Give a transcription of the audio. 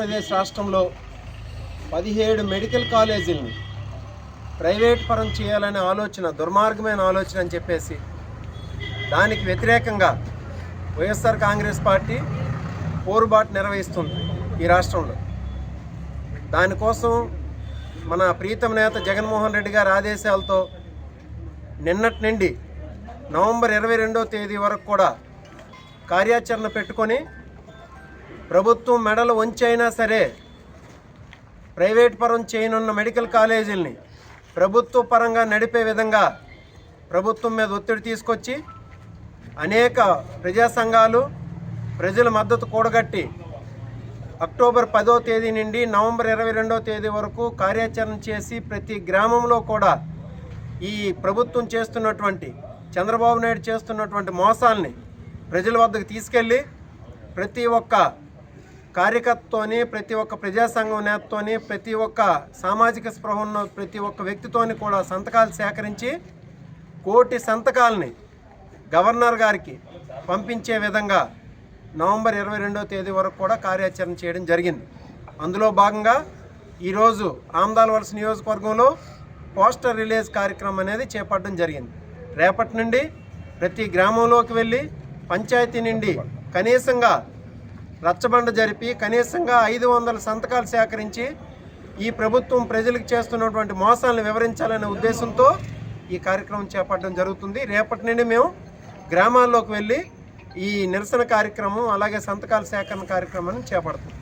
ఆంధ్రప్రదేశ్ రాష్ట్రంలో పదిహేడు medical కాలేజీలను private పరం చేయాలనే ఆలోచన దుర్మార్గమైన ఆలోచన అని చెప్పేసి దానికి వ్యతిరేకంగా వైఎస్ఆర్ కాంగ్రెస్ పార్టీ పోరుబాటు నిర్వహిస్తుంది ఈ రాష్ట్రంలో. దానికోసం మన ప్రీతం నేత జగన్మోహన్ రెడ్డి గారి ఆదేశాలతో నిన్నటి నుండి నవంబర్ ఇరవై రెండో తేదీ వరకు కూడా కార్యాచరణ పెట్టుకొని ప్రభుత్వం మెడలు వంచైనా సరే ప్రైవేట్ పరం చేయనున్న మెడికల్ కాలేజీల్ని ప్రభుత్వ పరంగా నడిపే విధంగా ప్రభుత్వం మీద ఒత్తిడి తీసుకొచ్చి అనేక ప్రజా సంఘాలు ప్రజల మద్దతు కూడగట్టి అక్టోబర్ పదో తేదీ నుండి నవంబర్ ఇరవై రెండో తేదీ వరకు కార్యాచరణ చేసి ప్రతి గ్రామంలో కూడా ఈ ప్రభుత్వం చేస్తున్నటువంటి చంద్రబాబు నాయుడు చేస్తున్నటువంటి మోసాల్ని ప్రజల వద్దకు తీసుకెళ్ళి ప్రతి ఒక్క కార్యకర్తతోని ప్రతి ఒక్క ప్రజాసంఘం నేతతోని ప్రతి ఒక్క సామాజిక స్పృహ ఉన్న ప్రతి ఒక్క వ్యక్తితోని కూడా సంతకాలు సేకరించి కోటి సంతకాలని గవర్నర్ గారికి పంపించే విధంగా నవంబర్ ఇరవై రెండవ తేదీ వరకు కూడా కార్యాచరణ చేయడం జరిగింది. అందులో భాగంగా ఈరోజు ఆమ్దాల్ వలస నియోజకవర్గంలో పోస్టర్ రిలీజ్ కార్యక్రమం అనేది చేపట్టడం జరిగింది. రేపటి నుండి ప్రతి గ్రామంలోకి వెళ్ళి పంచాయతీ నుండి కనీసంగా రచ్చబండ జరిపి కనీసంగా ఐదు వందల సంతకాలు సేకరించి ఈ ప్రభుత్వం ప్రజలకు చేస్తున్నటువంటి మోసాలను వివరించాలనే ఉద్దేశంతో ఈ కార్యక్రమం చేపట్టడం జరుగుతుంది. రేపటి నుండి మేము గ్రామాల్లోకి వెళ్ళి ఈ నిరసన కార్యక్రమం అలాగే సంతకాల సేకరణ కార్యక్రమాన్ని చేపడతాం.